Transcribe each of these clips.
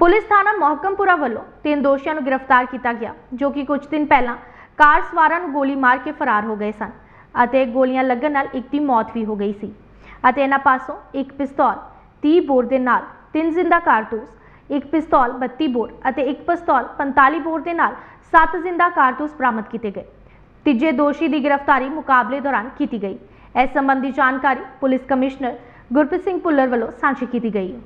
Police ਥਾਣਾ ਮੋਹਕਮਪੁਰਾ ਵੱਲੋਂ ਤਿੰਨ ਦੋਸ਼ੀਆਂ ਨੂੰ ਗ੍ਰਿਫਤਾਰ ਕੀਤਾ ਗਿਆ, ਜੋ ਕਿ ਕੁਝ ਦਿਨ ਪਹਿਲਾਂ ਕਾਰ ਸਵਾਰਾਂ ਨੂੰ ਗੋਲੀ ਮਾਰ ਕੇ ਫਰਾਰ ਹੋ ਗਏ ਸਨ ਅਤੇ ਗੋਲੀਆਂ ਲੱਗਣ ਨਾਲ ਇੱਕ ਦੀ ਮੌਤ ਵੀ ਹੋ ਗਈ ਸੀ ਅਤੇ ਇਹਨਾਂ ਪਾਸੋਂ ਇੱਕ ਪਿਸਤੌਲ 30 ਬੋਰ ਦੇ ਨਾਲ ਤਿੰਨ ਜ਼ਿੰਦਾ ਕਾਰਤੂਸ, ਇੱਕ ਪਿਸਤੌਲ 32 ਬੋਰ ਅਤੇ ਇੱਕ ਪਿਸਤੌਲ 45 ਬੋਰ ਦੇ ਨਾਲ ਸੱਤ ਜ਼ਿੰਦਾ ਕਾਰਤੂਸ ਬਰਾਮਦ ਕੀਤੇ ਗਏ। ਤੀਜੇ ਦੋਸ਼ੀ ਦੀ ਗ੍ਰਿਫਤਾਰੀ ਮੁਕਾਬਲੇ ਦੌਰਾਨ ਕੀਤੀ ਗਈ। ਇਸ ਸੰਬੰਧੀ ਜਾਣਕਾਰੀ ਪੁਲਿਸ ਕਮਿਸ਼ਨਰ ਗੁਰਪ੍ਰੀਤ ਸਿੰਘ ਭੁੱਲਰ ਵੱਲੋਂ ਸਾਂਝੀ ਕੀਤੀ ਗਈ। ਹੈ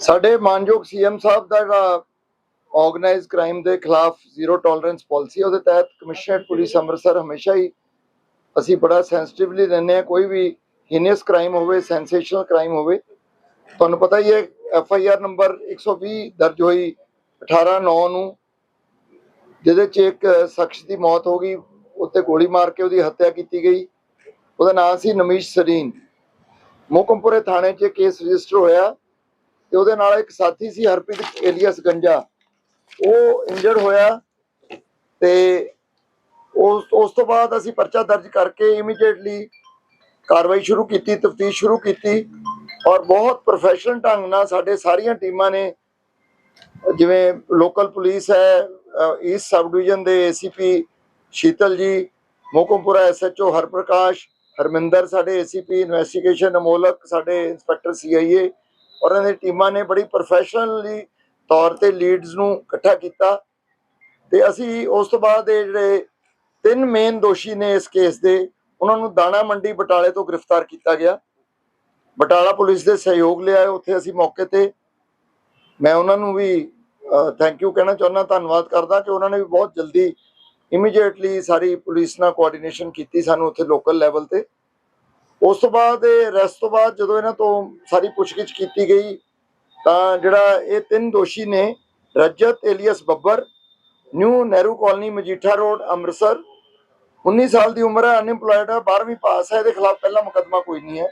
ਸਾਡੇ ਮਾਨਯੋਗ ਸੀਐਮ ਸਾਹਿਬ ਦਾ ਜਿਹੜਾ ਆਰਗੇਨਾਈਜ਼ਡ ਕ੍ਰਾਈਮ ਦੇ ਖਿਲਾਫ ਜ਼ੀਰੋ ਟੋਲਰੈਂਸ ਪਾਲਿਸੀ ਉਹਦੇ ਤਹਿਤ ਕਮਿਸ਼ਨਰੇਟ ਪੁਲਿਸ ਅੰਮ੍ਰਿਤਸਰ ਹਮੇਸ਼ਾ ਹੀ ਅਸੀਂ ਬੜਾ ਸੈਂਸਿਟਿਵਲੀ ਲੈਂਦੇ ਹਾਂ, ਕੋਈ ਵੀ ਹੀਨੀਅਸ ਕ੍ਰਾਈਮ ਹੋਵੇ ਸੈਂਸੇਸ਼ਨਲ ਕ੍ਰਾਈਮ ਹੋਵੇ। ਤੁਹਾਨੂੰ ਪਤਾ ਹੀ ਹੈ ਐਫ ਆਈ ਆਰ ਨੰਬਰ 120 ਦਰਜ ਹੋਈ 18 9 ਨੂੰ, ਜਿਹਦੇ ਚ ਇੱਕ ਸ਼ਖਸ ਦੀ ਮੌਤ ਹੋ ਗਈ, ਉੱਤੇ ਗੋਲੀ ਮਾਰ ਕੇ ਉਹਦੀ ਹੱਤਿਆ ਕੀਤੀ ਗਈ। ਉਹਦਾ ਨਾਮ ਸੀ ਨਮੀਸ਼ ਸਰੀਨ। ਮੋਕਮਪੁਰੇ ਥਾਣੇ 'ਚ ਕੇਸ ਰਜਿਸਟਰ ਹੋਇਆ। ਤੇ ਉਹਦੇ ਨਾਲ ਇੱਕ ਸਾਥੀ ਸੀ ਹਰਪ੍ਰੀਤ ਏਲੀਅਸ ਗੰਜਾ। ਉਹ ਇੰਜਰਡ ਹੋਇਆ ਤੇ ਉਸ ਉਸ ਤੋਂ ਬਾਅਦ ਅਸੀਂ ਪਰਚਾ ਦਰਜ ਕਰਕੇ ਇਮੀਡੀਏਟਲੀ ਕਾਰਵਾਈ ਸ਼ੁਰੂ ਕੀਤੀ, ਤਫਤੀਸ਼ ਸ਼ੁਰੂ ਕੀਤੀ ਔਰ ਬਹੁਤ ਪ੍ਰੋਫੈਸ਼ਨਲ ਢੰਗ ਨਾਲ ਸਾਡੇ ਸਾਰੀਆਂ ਟੀਮਾਂ ਨੇ, ਜਿਵੇਂ ਲੋਕਲ ਪੁਲਿਸ ਹੈ ਈਸਟ ਸਬ ਡਿਵੀਜ਼ਨ ਦੇ ਏਸੀਪੀ ਸ਼ੀਤਲ ਜੀ, ਮੋਕਮਪੁਰਾ ਐਸਐਚਓ ਹਰਪ੍ਰਕਾਸ਼, ਹਰਮਿੰਦਰ ਸਾਡੇ ਏਸੀਪੀ ਇਨਵੈਸਟੀਗੇਸ਼ਨ ਅਮੋਲਕ ਸਾਡੇ ਇੰਸਪੈਕਟਰ ਸੀਆਈਏ ਔਰ ਉਹਨਾਂ ਦੀ ਟੀਮਾਂ ਨੇ ਬੜੀ ਪ੍ਰੋਫੈਸ਼ਨਲੀ ਤੌਰ ਤੇ ਲੀਡਸ ਨੂੰ ਇਕੱਠਾ ਕੀਤਾ। ਤੇ ਅਸੀਂ ਉਸ ਤੋਂ ਬਾਅਦ ਇਹ ਜਿਹੜੇ ਤਿੰਨ ਮੇਨ ਦੋਸ਼ੀ ਨੇ ਇਸ ਕੇਸ ਦੇ, ਉਹਨਾਂ ਨੂੰ ਦਾਣਾ ਮੰਡੀ ਬਟਾਲੇ ਤੋਂ ਗ੍ਰਿਫਤਾਰ ਕੀਤਾ ਗਿਆ। ਬਟਾਲਾ ਪੁਲਿਸ ਦੇ ਸਹਿਯੋਗ ਲਿਆ ਉੱਥੇ ਅਸੀਂ ਮੌਕੇ ਤੇ ਮੈਂ ਉਹਨਾਂ ਨੂੰ ਵੀ ਥੈਂਕ ਯੂ ਕਹਿਣਾ ਚਾਹੁੰਦਾ, ਧੰਨਵਾਦ ਕਰਦਾ ਕਿ ਉਹਨਾਂ ਨੇ ਵੀ ਬਹੁਤ ਜਲਦੀ ਇਮੀਡੀਏਟਲੀ ਸਾਰੀ ਪੁਲਿਸ ਨਾਲ ਕੋਆਰਡੀਨੇਸ਼ਨ ਕੀਤੀ ਸਾਨੂੰ ਉੱਥੇ ਲੋਕਲ ਲੈਵਲ ਤੇ। ਉਸ ਤੋਂ ਬਾਅਦ ਇਹ ਰੈਸਟ ਤੋਂ ਬਾਅਦ ਜਦੋਂ ਇਹਨਾਂ ਤੋਂ ਸਾਰੀ ਪੁੱਛਗਿੱਛ ਕੀਤੀ ਗਈ, ਤਾਂ ਜਿਹੜਾ ਇਹ ਤਿੰਨ ਦੋਸ਼ੀ ਨੇ, Rajat alias Babbar, new Nehru colony, Majitha road, Amritsar 19 ਸਾਲ ਦੀ ਉਮਰ ਹੈ ਅਨਇੰਪਲੋਇਡ ਹੈ 12ਵੀਂ ਪਾਸ ਹੈ, ਇਹਦੇ ਖਿਲਾਫ ਪਹਿਲਾ ਮੁਕੱਦਮਾ ਕੋਈ ਨਹੀਂ ਹੈ।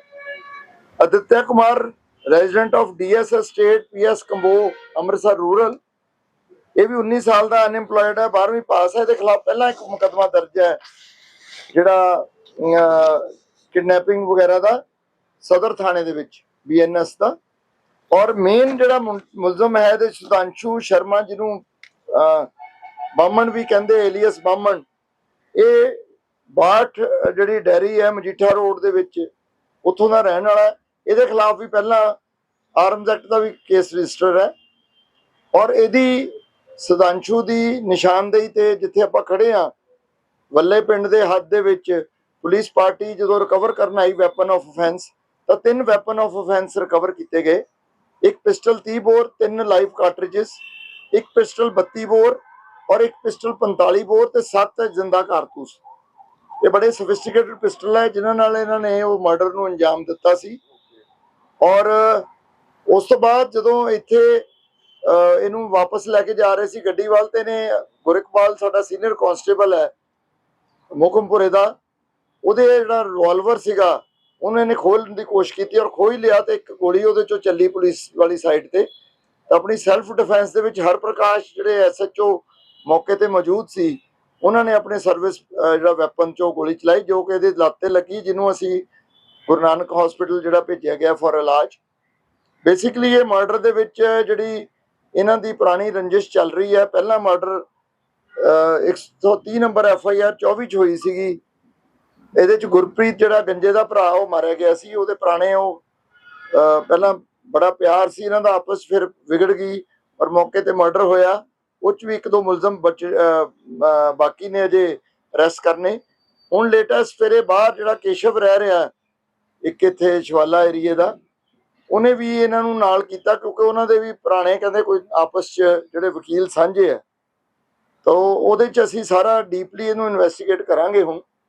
Aditya Kumar resident of DS state PS Kambo, Amritsar rural ਇਹ ਵੀ 19 ਸਾਲ ਦਾ ਅਨਪਲੋਇਡ ਹੈ 12ਵੀਂ ਪਾਸ ਹੈ, ਇਹਦੇ ਖਿਲਾਫ ਪਹਿਲਾਂ ਇੱਕ ਮੁਕੱਦਮਾ ਦਰਜ ਹੈ, ਜਿਹੜਾ ਕਿਡਨੈਪਿੰਗ ਵਗੈਰਾ ਦਾ ਸਦਰ ਥਾਣੇ ਦੇ ਵਿੱਚ ਬੀਐਨਐਸ ਦਾ। ਔਰ ਮੇਨ ਜਿਹੜਾ ਮੁਲਜ਼ਮ ਹੈ ਇਹਦੇ ਸੁਦਾਂਸ਼ੂ ਸ਼ਰਮਾ ਜਿਹਨੂੰ ਬਾਮਣ ਵੀ ਕਹਿੰਦੇ ਏਲੀਅਸ ਬਾਮਣ ਇਹ ਬਾਠ ਜਿਹੜੀ ਡੈਰੀ ਹੈ ਮਜੀਠਾ ਰੋਡ ਦੇ ਵਿੱਚ, ਉੱਥੋਂ ਦਾ ਰਹਿਣ ਵਾਲਾ ਇਹਦੇ ਖਿਲਾਫ ਵੀ ਪਹਿਲਾਂ ਆਰਮਜ਼ ਐਕਟ ਦਾ ਵੀ ਕੇਸ ਰਜਿਸਟਰ ਹੈ। ਔਰ ਇਹਦੀ ਸੁਦਾਂਸ਼ੂ ਦੀ ਨਿਸ਼ਾਨਦੇਹੀ ਤੇ ਜਿੱਥੇ ਆਪਾਂ ਖੜੇ ਆ ਵੱਲੇ ਪਿੰਡ ਦੇ ਹੱਦ ਦੇ ਵਿੱਚ ਪੁਲਿਸ ਪਾਰਟੀ ਜਦੋਂ ਰਿਕਵਰ ਕਰਨ ਆਈ ਵੈਪਨ ਆਫ ਅਫੈਂਸ ਤਾਂ ਤਿੰਨ ਵੈਪਨ ਆਫ ਅਫੈਂਸ ਰਿਕਵਰ ਕੀਤੇ ਗਏ। ਇੱਕ ਪਿਸਟਲ 30 ਬੋਰ, ਤਿੰਨ ਲਾਈਵ ਕਾਰਟ੍ਰਿਜਸ ਇੱਕ ਪਿਸਟਲ 32 ਬੋਰ ਔਰ ਇੱਕ ਪਿਸਟਲ 45 ਬੋਰ ਤੇ ਸੱਤ ਜ਼ਿੰਦਾ ਕਾਰਤੂਸ। ਇਹ ਬੜੇ ਸੋਫਿਸਟੀਕੇਟਡ ਪਿਸਟਲ ਹੈ ਜਿਨ੍ਹਾਂ ਨਾਲ ਇਹਨਾਂ ਨੇ ਉਹ ਮਰਡਰ ਨੂੰ ਅੰਜਾਮ ਦਿੱਤਾ ਸੀ। ਔਰ ਉਸ ਤੋਂ ਬਾਅਦ ਜਦੋਂ ਇੱਥੇ ਇਹਨੂੰ ਵਾਪਸ ਲੈ ਕੇ ਜਾ ਰਹੇ ਸੀ ਗੱਡੀ ਵੱਲ ਤੇ ਨੇ, ਗੁਰਕਪਾਲ, ਸਾਡਾ ਸੀਨੀਅਰ ਕਾਂਸਟੇਬਲ ਹੈ, ਮੋਕਮਪੁਰੇ ਦਾ ਉਹਦੇ ਜਿਹੜਾ ਰਿਵਾਲਵਰ ਸੀਗਾ, ਉਹਨਾਂ ਨੇ ਖੋਲਣ ਦੀ ਕੋਸ਼ਿਸ਼ ਕੀਤੀ ਔਰ ਖੋਹ ਲਿਆ ਤੇ ਇੱਕ ਗੋਲੀ ਉਹਦੇ ਚੋਂ ਚੱਲੀ ਪੁਲਿਸ ਵਾਲੀ ਸਾਈਡ ਤੇ। ਆਪਣੀ ਸੈਲਫ ਡਿਫੈਂਸ ਦੇ ਵਿੱਚ ਹਰ ਪ੍ਰਕਾਸ਼ ਜਿਹੜੇ ਐਸਐਚਓ ਮੌਕੇ ਤੇ ਮੌਜੂਦ ਸੀ, ਉਹਨਾਂ ਨੇ ਆਪਣੇ ਸਰਵਿਸ ਜਿਹੜਾ ਵੈਪਨ ਚੋਂ ਗੋਲੀ ਚਲਾਈ, ਜੋ ਕਿ ਇਹਦੇ ਲੱਤ ਤੇ ਲੱਗੀ, ਜਿਹਨੂੰ ਅਸੀਂ ਗੁਰੂ ਨਾਨਕ ਹਸਪੀਟਲ ਜਿਹੜਾ ਭੇਜਿਆ ਗਿਆ ਫॉर ਇਲਾਜ। ਬੇਸਿਕਲੀ ਇਹ ਮਰਡਰ ਦੇ ਵਿੱਚ ਜਿਹੜੀ ਇਹਨਾਂ ਦੀ ਪੁਰਾਣੀ ਰੰਜਿਸ਼ ਚੱਲ ਰਹੀ ਹੈ, ਪਹਿਲਾ murder 130 number F I R 24 ਚ ਹੋਈ ਸੀਗੀ। ਇਹਦੇ ਚ ਗੁਰਪ੍ਰੀਤ ਜਿਹੜਾ ਗੰਜੇ ਦਾ ਭਰਾ, ਉਹ ਮਾਰਿਆ ਗਿਆ ਸੀ। ਉਹਦੇ ਪੁਰਾਣੇ ਉਹ ਪਹਿਲਾਂ ਬੜਾ ਪਿਆਰ ਸੀ ਇਹਨਾਂ ਦਾ, ਆਪਸ ਫਿਰ ਵਿਗੜ ਗਈ ਔਰ ਮੌਕੇ ਤੇ ਮਰਡਰ ਹੋਇਆ। ਉਹ ਚ ਵੀ ਇੱਕ ਦੋ ਮੁਲਜ਼ਮ ਬਚ ਬਾਕੀ ਨੇ ਅਜੇ ਅਰੈਸਟ ਕਰਨੇ। ਹੁਣ ਲੇਟੈਸਟ ਫਿਰ ਇਹ ਬਾਹਰ ਜਿਹੜਾ ਕੇਸ਼ਵ ਰਹਿ ਰਿਹਾ, ਇੱਕ ਇੱਥੇ ਸ਼ਵਾਲਾ ਏਰੀਏ ਦਾ, ਉਹਨੇ ਵੀ ਇਹਨਾਂ ਨੂੰ ਨਾਲ ਕੀਤਾ ਕਿਉਂਕਿ ਉਹਨਾਂ ਦੇ ਵੀ ਪੁਰਾਣੇ ਕਹਿੰਦੇ ਕੋਈ ਆਪਸ ਚ ਜਿਹੜੇ ਵਕੀਲ ਸਾਂਝੇ ਆ। ਤਾਂ ਉਹਦੇ ਚ ਅਸੀਂ ਸਾਰਾ ਡੀਪਲੀ ਇਹਨੂੰ ਇਨਵੈਸਟੀਗੇਟ ਕਰਾਂਗੇ ਹੁਣ।